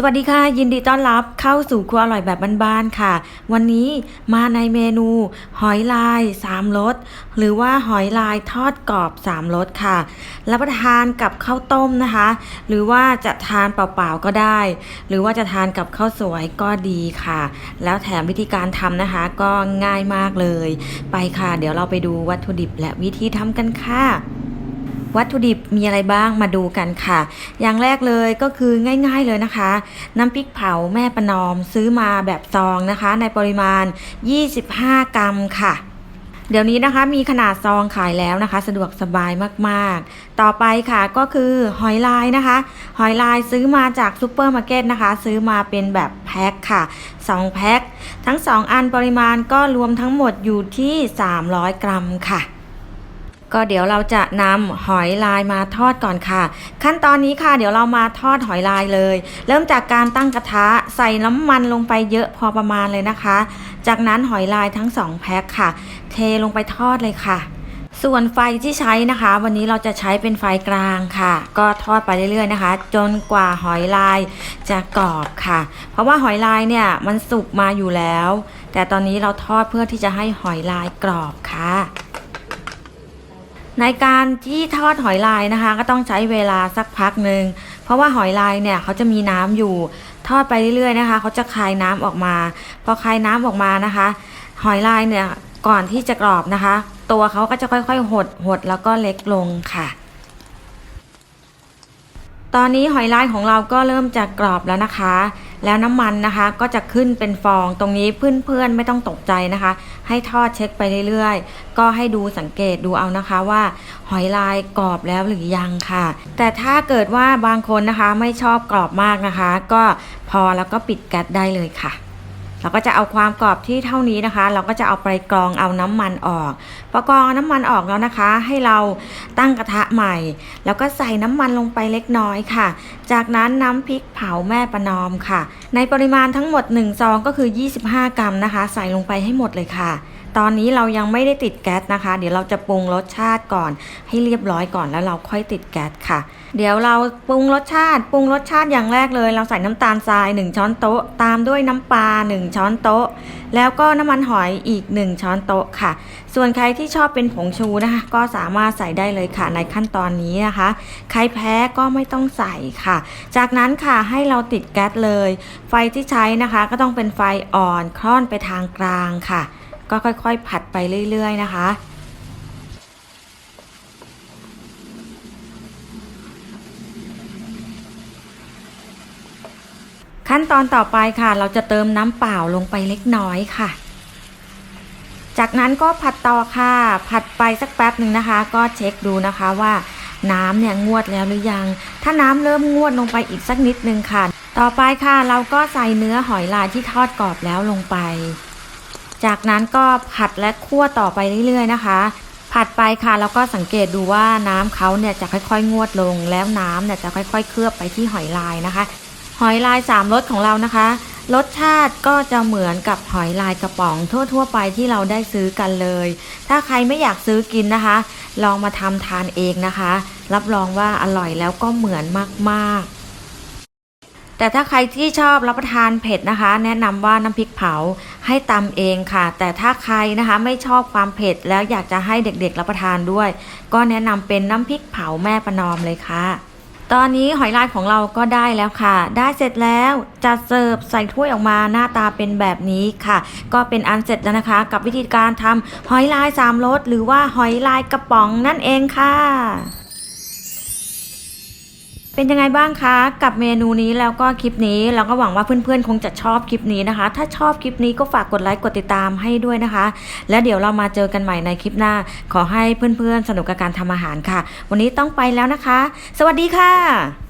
สวัสดีค่ะ ยินดีต้อนรับเข้าสู่ครัวอร่อยแบบบ้านๆค่ะ วันนี้มาในเมนู หอยลายสามรสหรือว่าหอยลายทอดกรอบสามรสค่ะรับประทานกับข้าวต้มนะคะ หรือว่าจะทานเปล่าๆก็ได้ หรือว่าจะทานกับข้าวสวยก็ดีค่ะ แล้วแถมวิธีการทำนะคะ ก็ง่ายมากเลย ไปค่ะ เดี๋ยวเราไปดูวัตถุดิบและวิธีทำกันค่ะ วัตถุดิบมีอะไรบ้างมาดูกันค่ะ อย่างแรกเลยก็คือง่ายๆเลยนะคะ น้ำพริกเผาแม่ประนอมซื้อมาแบบซองนะคะ ในปริมาณ 25 กรัมค่ะเดี๋ยวนี้นะคะมีขนาดซองขายแล้วนะคะ สะดวกสบายมากๆ ต่อไปค่ะก็คือหอยลายนะคะ หอยลายซื้อมาจากซูเปอร์มาร์เก็ตนะคะ ซื้อมาเป็นแบบแพ็คค่ะ 2 แพ็คทั้ง 2 อันปริมาณก็รวมทั้งหมดอยู่ที่ 300 กรัมค่ะ ก็เดี๋ยวเราจะนำหอยลายมาทอดก่อนค่ะ ขั้นตอนนี้ค่ะ เดี๋ยวเรามาทอดหอยลายเลย เริ่มจากการตั้งกระทะใส่น้ำมันลงไปเยอะพอประมาณเลยนะคะ จากนั้นหอยลายทั้งสองแพ็คค่ะ เทลงไปทอดเลยค่ะ ส่วนไฟที่ใช้นะคะ วันนี้เราจะใช้เป็นไฟกลางค่ะ ก็ทอดไปเรื่อยๆนะคะ จนกว่าหอยลายจะกรอบค่ะ เพราะว่าหอยลายเนี่ยมันสุกมาอยู่แล้ว แต่ตอนนี้เราทอดเพื่อที่จะให้หอยลายกรอบค่ะ ในการที่ทอดหอยลายนะคะ ก็ต้องใช้เวลาสักพักหนึ่งเพราะว่าหอยลายเนี่ยเขาจะมีน้ำอยู่ ทอดไปเรื่อยๆนะคะเขาจะคายน้ำออกมา พอคายน้ำออกมานะคะ หอยลายเนี่ยก่อนที่จะกรอบนะคะ ตัวเขาก็จะค่อยๆ หดหดแล้วก็เล็กลงค่ะ ตอนนี้หอยลายของเราก็เริ่มจะกรอบแล้วนะคะ แล้วน้ำมันนะคะ ก็จะขึ้นเป็นฟองตรงนี้เพื่อนๆไม่ต้องตกใจนะคะ ให้ทอดเช็คไปเรื่อยๆ ก็ให้ดูสังเกตดูเอานะคะว่า หอยลายกรอบแล้วหรือยังค่ะ แต่ถ้าเกิดว่าบางคนนะคะไม่ชอบกรอบมากนะคะ ก็พอแล้วก็ปิดแก๊สได้เลยค่ะ เราก็จะเอาความกรอบที่เท่านี้นะคะ เราก็จะเอาไปกรองเอาน้ำมันออกพอกรองเอาน้ำมันออกแล้วนะคะ ให้เราตั้งกระทะใหม่ แล้วก็ใส่น้ำมันลงไปเล็กน้อยค่ะ จากนั้นน้ำพริกเผาแม่ประนอมค่ะ ในปริมาณทั้งหมด1ซองก็คือ 25 กรัมนะคะ ใส่ลงไปให้หมดเลยค่ะ ตอนนี้เรายังไม่ได้ติดแก๊สนะคะ เดี๋ยวเราจะปรุงรสชาติก่อนให้เรียบร้อยก่อนแล้วเราค่อยติดแก๊สค่ะ เดี๋ยวเราปรุงรสชาติ ปรุงรสชาติอย่างแรกเลย เราใส่น้ำตาลทราย 1 ช้อนโต๊ะ ตามด้วยน้ำปลา1 ช้อนโต๊ะ แล้วก็น้ำมันหอยอีก 1 ช้อนโต๊ะค่ะ ส่วนใครที่ชอบเป็นผงชูนะคะ ก็สามารถใส่ได้เลยค่ะในขั้นตอนนี้นะคะ ใครแพ้ก็ไม่ต้องใส่ค่ะ จากนั้นค่ะให้เราติดแก๊สเลย ไฟที่ใช้นะคะ ก็ต้องเป็นไฟอ่อนคล่อนไปทางกลางค่ะ ก็ค่อยๆ ผัดไปเรื่อยๆ นะคะขั้นตอนต่อไปค่ะ เราจะเติมน้ำเปล่าลงไปเล็กน้อยค่ะ จากนั้นก็ผัดต่อค่ะ ผัดไปสักแป๊บหนึ่งนะคะ ก็เช็คดูนะคะว่าน้ำเนี่ยงวดแล้วหรือยัง ถ้าน้ำเริ่มงวดลงไปอีกสักนิดนึงค่ะ ต่อไปค่ะ เราก็ใส่เนื้อหอยลายที่ทอดกรอบแล้วลงไป จากนั้นก็ผัดและคั่วต่อไปเรื่อยๆนะคะ ผัดไปค่ะแล้วก็สังเกตดูว่าน้ำเขาเนี่ยจะค่อยๆ งวดลง แล้วน้ำเนี่ยจะค่อย ๆ เคลือบไปที่หอยลายนะคะ หอยลายสามรสของเรานะคะ รสชาติก็จะเหมือนกับหอยลายกระป๋องทั่ว ๆ ไปที่เราได้ซื้อกันเลย ถ้าใครไม่อยากซื้อกินนะคะ ลองมาทำทานเองนะคะ รับรองว่าอร่อยแล้วก็เหมือนมากๆ แต่ถ้าใครที่ชอบรับประทานเผ็ดนะคะ แนะนำว่าน้ำพริกเผาให้ตำเองค่ะ แต่ถ้าใครนะคะไม่ชอบความเผ็ดแล้วอยากจะให้เด็กๆรับประทานด้วย ก็แนะนำเป็นน้ำพริกเผาแม่ประนอมเลยค่ะ ตอนนี้หอยลายของเราก็ได้แล้วค่ะ ได้เสร็จแล้วจัดเสิร์ฟใส่ถ้วยออกมาหน้าตาเป็นแบบนี้ค่ะ ก็เป็นอันเสร็จแล้วนะคะ กับวิธีการทำหอยลายสามรสหรือว่าหอยลายกระป๋องนั่นเองค่ะ เป็นยังไงบ้างคะกับเมนูนี้แล้วก็คลิปนี้เราก็หวังว่าเพื่อนๆ คงจะชอบคลิปนี้นะคะ ถ้าชอบคลิปนี้ก็ฝากกดไลค์กดติดตามให้ด้วยนะคะ และเดี๋ยวเรามาเจอกันใหม่ในคลิปหน้า ขอให้เพื่อนๆ สนุกกับการทำอาหารค่ะ วันนี้ต้องไปแล้วนะคะ สวัสดีค่ะ